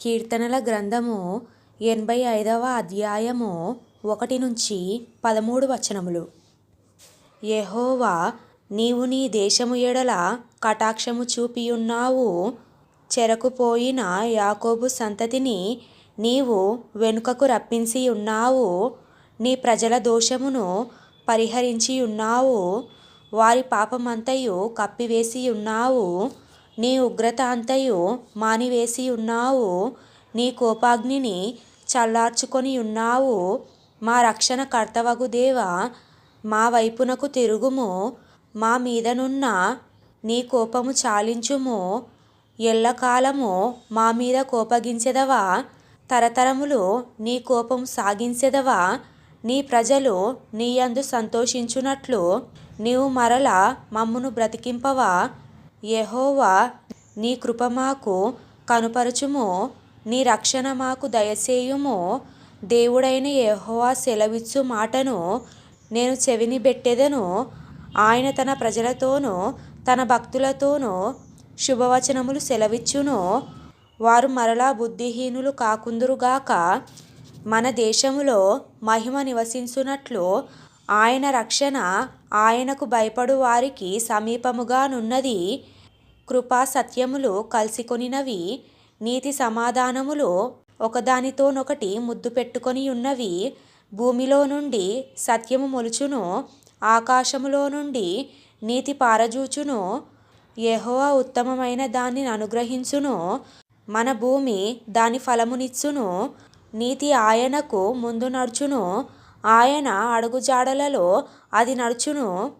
కీర్తనల గ్రంథము ఎనభై ఐదవ అధ్యాయము ఒకటి నుంచి పదమూడు వచనములు. యహోవా నీవు నీ దేశము ఎడల కటాక్షము చూపియున్నావు. చెరకుపోయిన యాకోబు సంతతిని నీవు వెనుకకు రప్పించి ఉన్నావు నీ ప్రజల దోషమును పరిహరించి ఉన్నావు వారి పాపమంతయు కప్పివేసి ఉన్నావు నీ ఉగ్రత అంతయు మానివేసి ఉన్నావు. నీ కోపాగ్నిని చల్లార్చుకొని ఉన్నావు. మా రక్షణ కర్తవగు దేవా మా వైపునకు తిరుగుము. మా మీదనున్న నీ కోపము చాలించుము. ఎల్లకాలము మా మీద కోపగించెదవా? తరతరములు నీ కోపం సాగించెదవా? నీ ప్రజలు నీయందు సంతోషించునట్లు నీవు మరల మమ్మును బ్రతికింపవా? యెహోవా నీ కృప మాకు కనుపరచుము నీ రక్షణ మాకు దయచేయుము. దేవుడైన యెహోవా సెలవిచ్చు మాటను నేను చెవిని బెట్టెదను. ఆయన తన ప్రజలతోనూ తన భక్తులతోనూ శుభవచనములు సెలవిచ్చును. వారు మరలా బుద్ధిహీనులు కాకుందురుగాక మన దేశములో మహిమ నివసించునట్లు ఆయన రక్షణ ఆయనకు భయపడు వారికి సమీపముగానున్నది. కృపా సత్యములు కలిసికొనినవి నీతి సమాధానములు ఒకదానితోనొకటి ముద్దు పెట్టుకొని ఉన్నవి భూమిలో నుండి సత్యము మొలుచును ఆకాశములో నుండి నీతి పారజూచును. యెహోవా ఉత్తమమైన దానిని అనుగ్రహించును. మన భూమి దాని ఫలమునిచ్చును. నీతి ఆయనకు ముందు నడుచును. ఆయన అడుగుజాడలలో అది నడుచును.